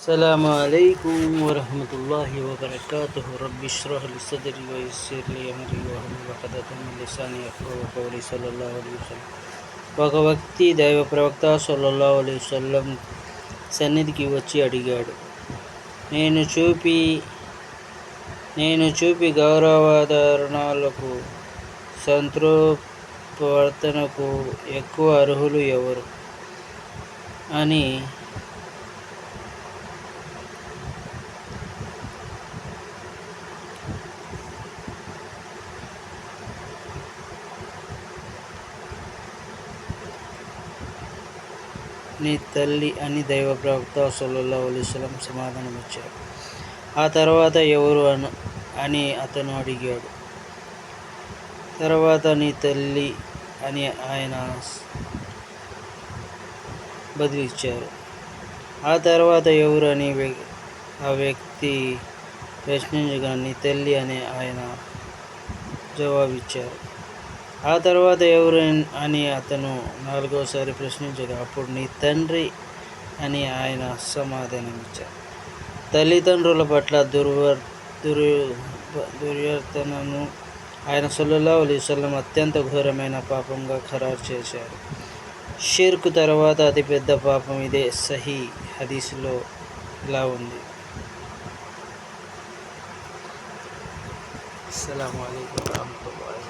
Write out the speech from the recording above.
السلام عليكم ورحمة الله وبركاته رب اشرح لي صدري ويسر لي أمري واحلل عقدة من لساني يفقهوا قولي صلى الله عليه وسلم ఒక వ్యక్తి దైవ ప్రవక్త సల్లల్లా అలైహి వసల్లం సన్నిధికి వచ్చి అడిగాడు నేను చూపి నేను చూపి గౌరవాధారణాలకు సంతృప్తవర్తనకు ఎక్కువ అర్హులు ఎవరు అని నీ తల్లి అని దైవ ప్రవక్త సల్లల్లా అలీస్లం సమాధానం ఇచ్చారు ఆ తర్వాత ఎవరు అను అని అతను అడిగాడు. తర్వాత నీ తల్లి అని ఆయన బదిలిచ్చారు ఆ తర్వాత ఎవరు అని ఆ వ్యక్తి ప్రశ్నించగా నీ తల్లి అని ఆయన జవాబిచ్చారు. ఆ తర్వాత ఎవరు అని అతను నాలుగోసారి ప్రశ్నించగా అప్పుడు నీ తండ్రి అని ఆయన సమాధానం ఇచ్చారు తల్లిదండ్రుల పట్ల దుర్వర్ దుర్ దుర్వర్తనను ఆయన సల్లల్లా అలీస్లం అత్యంత ఘోరమైన పాపంగా ఖరారు చేశారు. షిర్క్ తర్వాత అతిపెద్ద పాపం ఇదే సహీ హదీసులో ఇలా ఉంది. అస్సలం అయికం వరహమతుల్లా